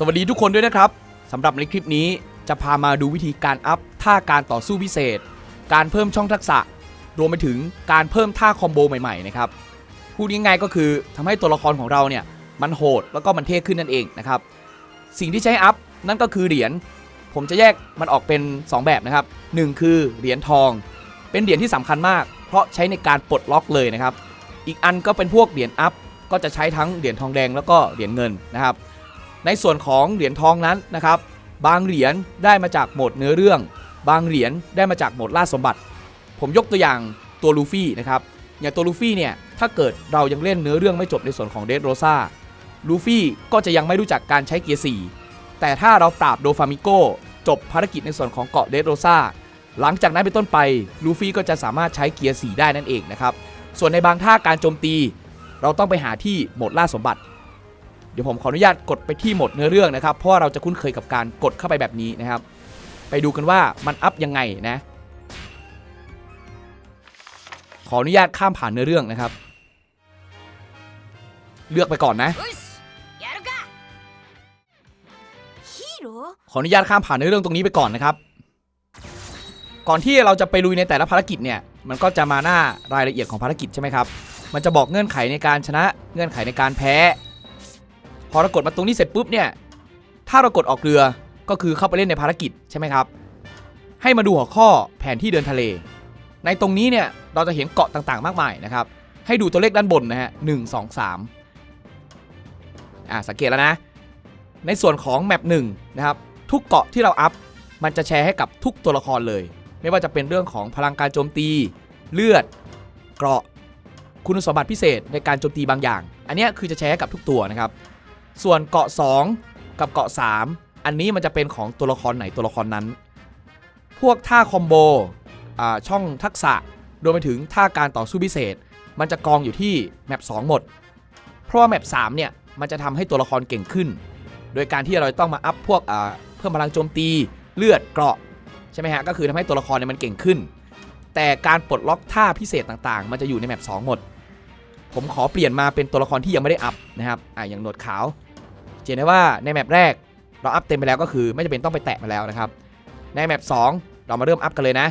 สวัสดีทุกคนด้วยนะครับสำหรับในคลิปนี้จะพามาดูวิธีการอัพท่าการต่อสู้พิเศษ การเพิ่มช่องทักษะ รวมไปถึงการเพิ่มท่าคอมโบใหม่ๆนะครับพูดง่ายๆก็คือทำให้ตัวละครของเราเนี่ยมันโหดแล้วก็มันเท่ขึ้นนั่นเองนะครับสิ่งที่ใช้อัพนั่นก็คือเหรียญผมจะแยกมันออกเป็น 2 แบบนะครับหนึ่งคือเหรียญทอง เป็นเหรียญที่สำคัญมาก เพราะใช้ในการปลดล็อกเลยนะครับ อีกอันก็เป็นพวกเหรียญอัพก็จะใช้ทั้งเหรียญทองแดงแล้วก็เหรียญเงินนะครับ ในส่วนของเหรียญทองนั้นนะครับ บางเหรียญได้มาจากโหมดเนื้อเรื่อง บางเหรียญได้มาจากโหมดล่าสมบัติ ผมยกตัวอย่างตัวลูฟี่นะครับอย่างตัวลูฟี่เนี่ยถ้าเกิดเรายังเล่นเนื้อเรื่องไม่จบในส่วนของเดดโรซาลูฟี่ก็จะยังไม่รู้จักการใช้เกียร์4แต่ถ้าเราปราบโดฟามิโกจบภารกิจในส่วนของเกาะเดดโรซาหลังจากนั้นเป็นต้นไปลูฟี่ก็จะสามารถใช้เกียร์4ได้นั่นเองนะครับส่วนในบางท่าการโจมตี เราต้องไปหาที่โหมดล่าสมบัติ ดี๋ยวผมขออนุญาตกดไปที่หมดเนื้อเรื่องนะครับ เพราะว่าเราจะคุ้นเคยกับการกดเข้าไปแบบนี้นะครับ ไปดูกันว่ามันอัพยังไงนะ ขออนุญาตข้ามผ่านเนื้อเรื่องนะครับ เลือกไปก่อนนะ ขออนุญาตข้ามผ่านเนื้อเรื่องตรงนี้ไปก่อนนะครับ ก่อนที่เราจะไปลุยในแต่ละภารกิจเนี่ย มันก็จะมาหน้ารายละเอียดของภารกิจใช่ไหมครับ มันจะบอกเงื่อนไขในการชนะ เงื่อนไขในการแพ้ พอเรากดมาตรงนี้เสร็จปุ๊บเนี่ย ถ้าเรากดออกเรือก็คือเข้าไปเล่นในภารกิจใช่ไหมครับ ให้มาดูหัวข้อแผนที่เดินทะเล ในตรงนี้เนี่ยเราจะเห็นเกาะต่างๆ มากมายนะครับ ให้ดูตัวเลขด้านบนนะฮะหนึ่งสองสามอ่าสังเกตแล้วนะ ในส่วนของแมปหนึ่งนะครับ ทุกเกาะที่เราอัพมันจะแชร์ให้กับทุกตัวละครเลย ไม่ว่าจะเป็นเรื่องของพลังการโจมตี เลือด เกราะ คุณสมบัติพิเศษในการโจมตีบางอย่าง อันเนี้ยคือจะแชร์ให้กับทุกตัวนะครับ ส่วนเกาะ 2 กับเกาะ 3 อันนี้มันจะเป็นของตัวละครไหนตัวละครนั้น พวกท่าคอมโบอ่าช่องทักษะรวมไปถึงท่าการต่อสู้พิเศษ มันจะกองอยู่ที่แมป2หมด เพราะว่าแมป3เนี่ยมันจะทำให้ตัวละครเก่งขึ้น โดยการที่เราต้องมาอัพพวกอ่าเพิ่มพลังโจมตีเลือดเกราะใช่ไหมฮะก็คือทำให้ตัวละครเนี่ยมันเก่งขึ้น แต่การปลดล็อกท่าพิเศษต่างๆ มันจะอยู่ในแมป2หมด ผมขอเปลี่ยนมาเป็นตัวละครที่ยังไม่ได้อัพนะครับอ่าอย่างหนวดขาว เห็นได้ว่าในแมปแรกเราอัพเต็มไปแล้วก็คือ ไม่จำเป็นต้องไปแตะมาแล้วนะครับ ในแมป2เรามาเริ่มอัพกันเลยนะ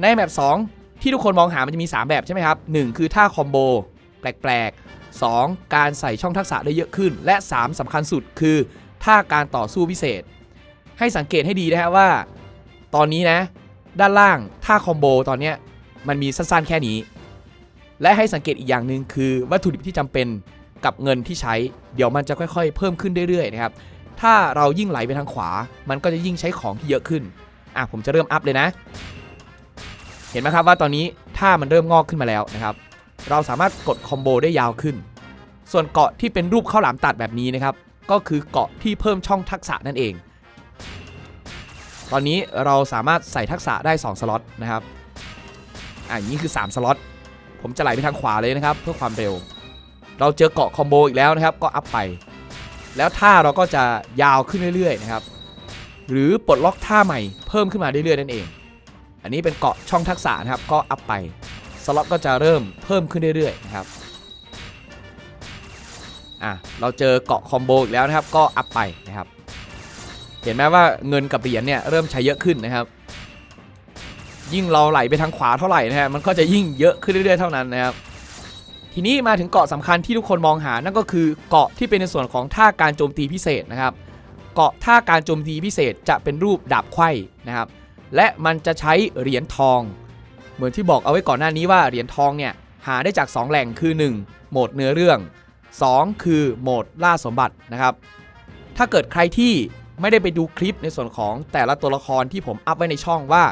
ในแมป2ที่ทุกคนมองหามันจะมี 3 แบบใช่ไหมครับหนึ่งคือท่าคอมโบแปลกๆ 2. การใส่ช่องทักษะได้เยอะขึ้น และ 3สำคัญสุดคือท่าการต่อสู้พิเศษ ให้สังเกตให้ดีนะฮะว่า ตอนนี้นะ ด้านล่างท่าคอมโบตอนนี้มันมีสั้นๆแค่นี้ และให้สังเกตอีกอย่างหนึ่งคือวัตถุดิบที่จำเป็น กับเงินที่ใช้ เดี๋ยวมันจะค่อยๆ เพิ่มขึ้นเรื่อยๆนะครับถ้าเรายิ่งไหลไปทางขวา มันก็จะยิ่งใช้ของที่เยอะขึ้นอะผมจะเริ่มอัพเลยนะ เห็นไหมครับว่าตอนนี้ท่ามันเริ่มงอกขึ้นมาแล้วนะครับ เราสามารถกดคอมโบได้ยาวขึ้น ส่วนเกาะที่เป็นรูปข้าวหลามตัดแบบนี้นะครับ ก็คือเกาะที่เพิ่มช่องทักษะนั่นเอง ตอนนี้เราสามารถใส่ทักษะได้ 2 สล็อตนะครับอ่านี้คือ 3 สล็อต ผมจะไหลไปทางขวาเลยนะครับ เพื่อความเร็ว เราเจอเกาะคอมโบอีกแล้วนะครับก็อัพไป แล้วท่าเราก็จะยาวขึ้นเรื่อยๆนะครับหรือปลดล็อกท่าใหม่เพิ่มขึ้นมาเรื่อยๆนั่นเอง อันนี้เป็นเกาะช่องทักษะนะครับก็อัพไปสล็อตก็จะเริ่มเพิ่มขึ้นเรื่อยๆนะครับอะเราเจอเกาะคอมโบอีกแล้วนะครับก็อัพไปนะครับเห็นไหมว่าเงินกับเหรียญเนี่ยเริ่มใช้เยอะขึ้นนะครับ ยิ่งเราไหลไปทางขวาเท่าไหร่นะฮะมันก็จะยิ่งเยอะขึ้นเรื่อยๆเท่านั้นนะครับ ทีนี้มาถึงเกาะสำคัญที่ทุกคนมองหา นั่นก็คือเกาะที่เป็นในส่วนของท่าการโจมตีพิเศษนะครับ เกาะท่าการโจมตีพิเศษจะเป็นรูปดาบไขว้นะครับ และมันจะใช้เหรียญทอง เหมือนที่บอกเอาไว้ก่อนหน้านี้ว่าเหรียญทองเนี่ยหาได้จาก 2 แหล่งคือ 1. โหมดเนื้อเรื่อง 2. คือโหมดล่าสมบัตินะครับ ถ้าเกิดใครที่ไม่ได้ไปดูคลิปในส่วนของแต่ละตัวละครที่ผมอัพไว้ในช่องว่า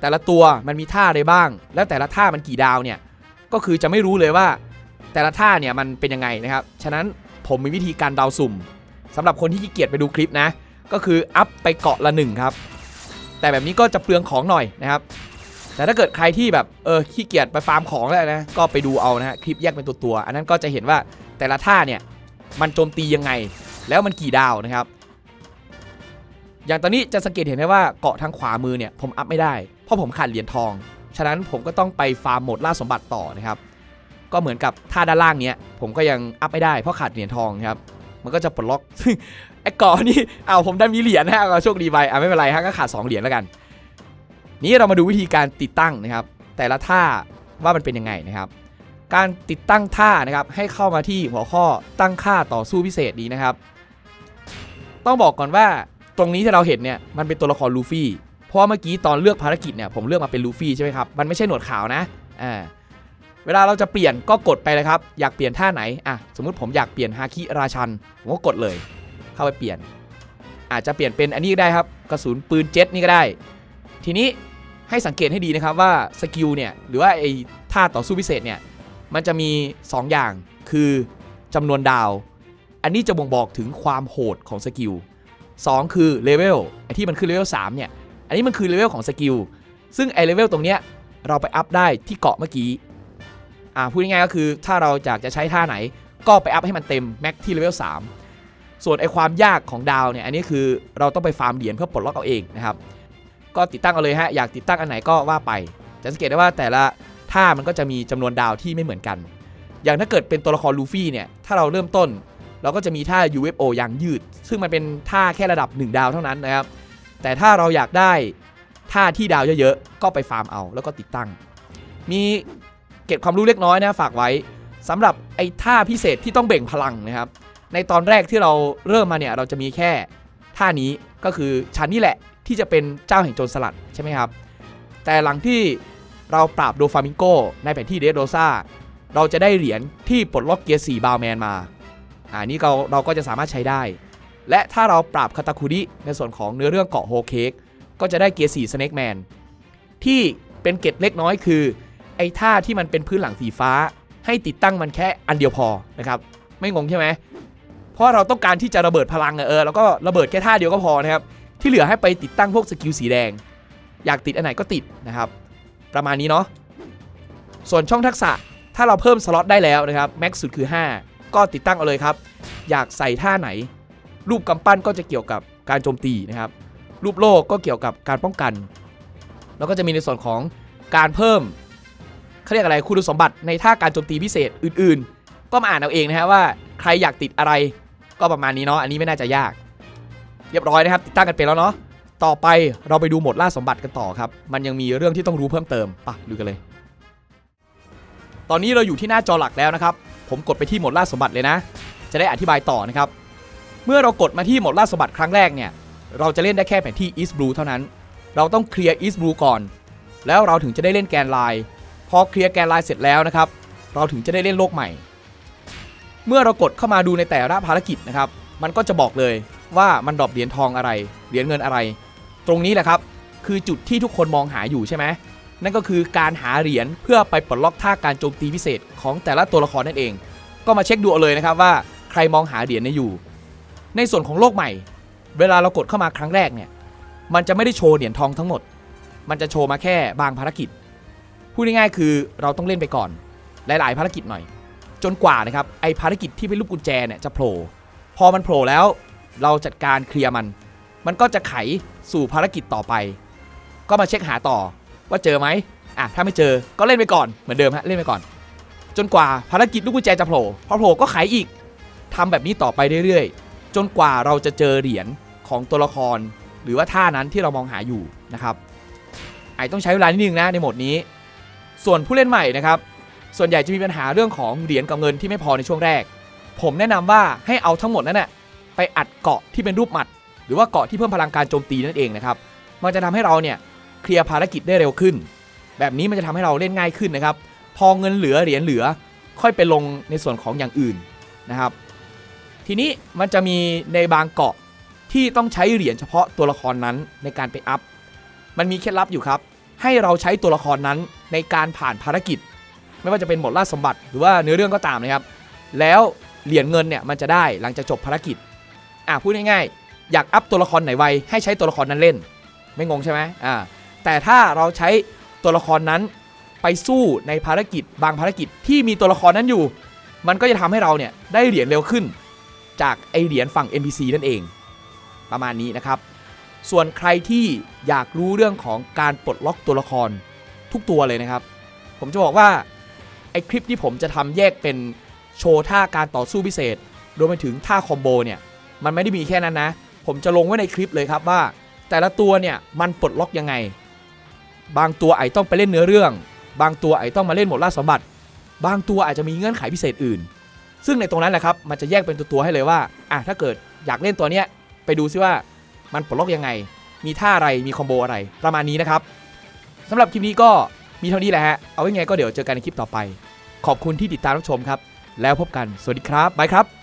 แต่ละตัวมันมีท่าอะไรบ้าง แล้วแต่ละท่ามันกี่ดาวเนี่ยก็คือจะไม่รู้เลยว่า แต่ละท่าเนี่ยมันเป็นยังไงนะครับ ฉะนั้นผมมีวิธีการเดาสุ่มสำหรับคนที่ขี้เกียจไปดูคลิปนะ ก็คืออัพไปเกาะละหนึ่งครับ แต่แบบนี้ก็จะเปลืองของหน่อยนะครับ แต่ถ้าเกิดใครที่แบบเออขี้เกียจไปฟาร์มของแล้วนะ ก็ไปดูเอานะฮะคลิปแยกเป็นตัวตัวๆอันนั้นก็จะเห็นว่าแต่ละท่าเนี่ยมันโจมตียังไง แล้วมันกี่ดาวนะครับ อย่างตอนนี้จะสังเกตเห็นได้ว่าเกาะทางขวามือเนี่ยผมอัพไม่ได้ เพราะผมขาดเหรียญทอง ฉะนั้นผมก็ต้องไปฟาร์มโหมดล่าสมบัติต่อนะครับ ก็เหมือนกับท่าด้านล่างเนี้ยผมก็ยังอัพไม่ได้เพราะขาดเหรียญทองครับ มันก็จะปลดล็อกซึ่งไอ้กาะนี่เอาผมได้มีเหรียญนะฮะก็โชคดีไปอะไม่เป็นไรฮะก็ขาด2เหรียญแล้วกัน นี้เรามาดูวิธีการติดตั้งนะครับ แต่ละท่าว่ามันเป็นยังไงนะครับ การติดตั้งท่านะครับให้เข้ามาที่หัวข้อตั้งค่าต่อสู้พิเศษนี้นะครับ ต้องบอกก่อนว่าตรงนี้ที่เราเห็นเนี่ยมันเป็นตัวละครลูฟี่เพราะเมื่อกี้ตอนเลือกภารกิจเนี่ยผมเลือกมาเป็นลูฟี่ใช่ไหมครับมันไม่ใช่หนวดขาวนะอ่า เวลาเราจะเปลี่ยนก็กดไปเลยครับ อยากเปลี่ยนท่าไหนอะสมมุติผมอยากเปลี่ยนฮาคิราชันผมก็กดเลย เข้าไปเปลี่ยน อาจจะเปลี่ยนเป็นอันนี้ก็ได้ครับกระสุนปืนเจ็ตนี่ก็ได้ ทีนี้ให้สังเกตให้ดีนะครับว่าสกิลเนี่ยหรือว่าไอ้ท่าต่อสู้พิเศษเนี่ยมันจะมี 2 อย่างคือจำนวนดาว อันนี้จะบ่งบอกถึงความโหดของสกิล2คือเลเวลไอ้ที่มันคือเลเวล3เนี่ยอันนี้มันคือเลเวลของสกิลซึ่งไอเลเวลตรงเนี้ยเราไปอัพได้ที่เกาะเมื่อกี้ อ่าพูดง่ายๆก็คือถ้าเราอยากจะใช้ท่าไหน ก็ไปอัพให้มันเต็มแม็กที่เลเวล3ส่วนไอความยากของดาวเนี่ยอันนี้คือเราต้องไปฟาร์มเหรียญเพื่อปลดล็อกเอาเองนะครับก็ติดตั้งเอาเลยฮะอยากติดตั้งอันไหนก็ว่าไป จะสังเกตได้ว่าแต่ละท่ามันก็จะมีจำนวนดาวที่ไม่เหมือนกัน อย่างถ้าเกิดเป็นตัวละครลูฟี่เนี่ยถ้าเราเริ่มต้น เราก็จะมีท่า UFO ยางยืด ซึ่งมันเป็นท่าแค่ระดับ 1 ดาวเท่านั้นนะครับแต่ถ้าเราอยากได้ท่าที่ดาวเยอะๆ ก็ไปฟาร์มเอาแล้วก็ติดตั้ง มี เก็บความรู้เล็กน้อยนะฝากไว้สำหรับไอ้ท่าพิเศษที่ต้องเบ่งพลังนะครับ ในตอนแรกที่เราเริ่มมาเนี่ยเราจะมีแค่ท่านี้ก็คือชั้นนี่แหละที่จะเป็นเจ้าแห่งโจรสลัดใช่ไหมครับ แต่หลังที่เราปราบโดฟามิงโกในแผนที่เดโรซาเราจะได้เหรียญที่ปลดล็อกเกียร์4บาวแมนมาอ่านี่เราเราก็จะสามารถใช้ได้ และถ้าเราปราบคาตาคุริในส่วนของเนื้อเรื่องเกาะโฮเค้กก็จะได้เกียร์4สเน็กแมนที่เป็นเกร็ดเล็กน้อยคือ ไอ้ท่าที่มันเป็นพื้นหลังสีฟ้า ให้ติดตั้งมันแค่อันเดียวพอนะครับไม่งงใช่ไหมเพราะเราต้องการที่จะระเบิดพลังเออแล้วก็ระเบิดแค่ท่าเดียวก็พอนะครับที่เหลือให้ไปติดตั้งพวกสกิลสีแดง อยากติดอันไหนก็ติดนะครับประมาณนี้เนาะส่วนช่องทักษะถ้าเราเพิ่มสล็อตได้แล้วนะครับแม็กซ์สุดคือ 5 ก็ติดตั้งเอาเลยครับ อยากใส่ท่าไหน รูปกำปั้นก็จะเกี่ยวกับการโจมตีนะครับ รูปโลกก็เกี่ยวกับการป้องกัน แล้วก็จะมีในส่วนของการเพิ่ม เขาเรียกอะไรคุณสมบัติในท่าการโจมตีพิเศษอื่นๆ ก็มาอ่านเอาเองนะฮะว่าใครอยากติดอะไรก็ประมาณนี้เนาะอันนี้ไม่น่าจะยาก เรียบร้อยนะครับ ติดตั้งกันไปแล้วเนาะต่อไปเราไปดูหมดล่าสมบัติกันต่อครับ มันยังมีเรื่องที่ต้องรู้เพิ่มเติมปะดูกันเลย ตอนนี้เราอยู่ที่หน้าจอหลักแล้วนะครับ ผมกดไปที่หมดล่าสมบัติเลยนะ จะได้อธิบายต่อนะครับ เมื่อเรากดมาที่หมดล่าสมบัติครั้งแรกเนี่ย เราจะเล่นได้แค่แผนที่ East Blue เท่านั้น เราต้องเคลียร์ East Blue ก่อน แล้วเราถึงจะได้เล่นแกนไลน์ พอเคลียร์แกนไลน์เสร็จแล้วนะครับ เราถึงจะได้เล่นโลกใหม่ เมื่อเรากดเข้ามาดูในแต่ละภารกิจนะครับ มันก็จะบอกเลยว่ามันดรอปเหรียญทองอะไร เหรียญเงินอะไร ตรงนี้แหละครับ คือจุดที่ทุกคนมองหาอยู่ใช่ไหม นั่นก็คือการหาเหรียญเพื่อไปปลดล็อกท่าการโจมตีพิเศษของแต่ละตัวละครนั่นเอง ก็มาเช็คดูเอาเลยนะครับว่าใครมองหาเหรียญนี้อยู่ ในส่วนของโลกใหม่ เวลาเรากดเข้ามาครั้งแรกเนี่ย มันจะไม่ได้โชว์เหรียญทองทั้งหมด มันจะโชว์มาแค่บางภารกิจ พูดง่ายๆคือเราต้องเล่นไปก่อน หลาย ๆ ภารกิจหน่อย จนกว่านะครับไอภารกิจที่เป็นรูปกุญแจเนี่ยจะโผล่พอมันโผล่แล้ว เราจัดการเคลียร์มัน มันก็จะไขสู่ภารกิจต่อไป ก็มาเช็คหาต่อว่าเจอไหมอะถ้าไม่เจอก็เล่นไปก่อนเหมือนเดิมฮะเล่นไปก่อน จนกว่าภารกิจลูกกุญแจจะโผล่พอโผล่ก็ไขอีกทำแบบนี้ต่อไปเรื่อยๆ จนกว่าเราจะเจอเหรียญของตัวละคร หรือว่าท่านั้นที่เรามองหาอยู่นะครับไอต้องใช้เวลานิดนึงนะในโหมดนี้ ส่วนผู้เล่นใหม่นะครับส่วนใหญ่จะมีปัญหาเรื่องของเหรียญกับเงินที่ไม่พอในช่วงแรก ผมแนะนำว่าให้เอาทั้งหมดนั้นน่ะไปอัดเกาะที่เป็นรูปหมัด หรือว่าเกาะที่เพิ่มพลังการโจมตีนั่นเองนะครับมันจะทำให้เราเนี่ยเคลียร์ภารกิจได้เร็วขึ้น แบบนี้มันจะทำให้เราเล่นง่ายขึ้นนะครับพอเงินเหลือเหรียญเหลือค่อยไปลงในส่วนของอย่างอื่นนะครับ ทีนี้มันจะมีในบางเกาะที่ต้องใช้เหรียญเฉพาะตัวละครนั้นในการไปอัพ มันมีเคล็ดลับอยู่ครับ ให้เราใช้ตัวละครนั้นในการผ่านภารกิจ ไม่ว่าจะเป็นหมดล่าสมบัติหรือว่าเนื้อเรื่องก็ตามนะครับ แล้วเหรียญเงินเนี่ยมันจะได้หลังจากจบภารกิจอะพูดง่ายๆอยากอัพตัวละครไหนไวให้ใช้ตัวละครนั้นเล่น ไม่งงใช่ไหมอ่าแต่ถ้าเราใช้ตัวละครนั้นไปสู้ในภารกิจบางภารกิจที่มีตัวละครนั้นอยู่ มันก็จะทำให้เราเนี่ยได้เหรียญเร็วขึ้น จากไอเหรียญฝั่ง NPC นั่นเอง ประมาณนี้นะครับ ส่วนใครที่อยากรู้เรื่องของการปลดล็อกตัวละครทุกตัวเลยนะครับ ผมจะบอกว่าไอคลิปที่ผมจะทำแยกเป็นโชว์ท่าการต่อสู้พิเศษรวมไปถึงท่าคอมโบเนี่ย มันไม่ได้มีแค่นั้นนะ ผมจะลงไว้ในคลิปเลยครับว่า แต่ละตัวเนี่ยมันปลดล็อกยังไง บางตัวไอต้องไปเล่นเนื้อเรื่อง บางตัวไอต้องมาเล่นหมดล่าสมบัติ บางตัวอาจจะมีเงื่อนไขพิเศษอื่น ซึ่งในตรงนั้นแหละครับมันจะแยกเป็นตัวๆให้เลยว่าอะถ้าเกิดอยากเล่นตัวเนี้ยไปดูซิว่า มันปลดล็อกยังไง มีท่าอะไรมีคอมโบอะไรประมาณนี้นะครับสำหรับคลิปนี้ก็มีเท่านี้แหละฮะเอาไว้ไงก็เดี๋ยวเจอกันในคลิปต่อไป ขอบคุณที่ติดตามรับชมครับ แล้วพบกันสวัสดีครับบายครับ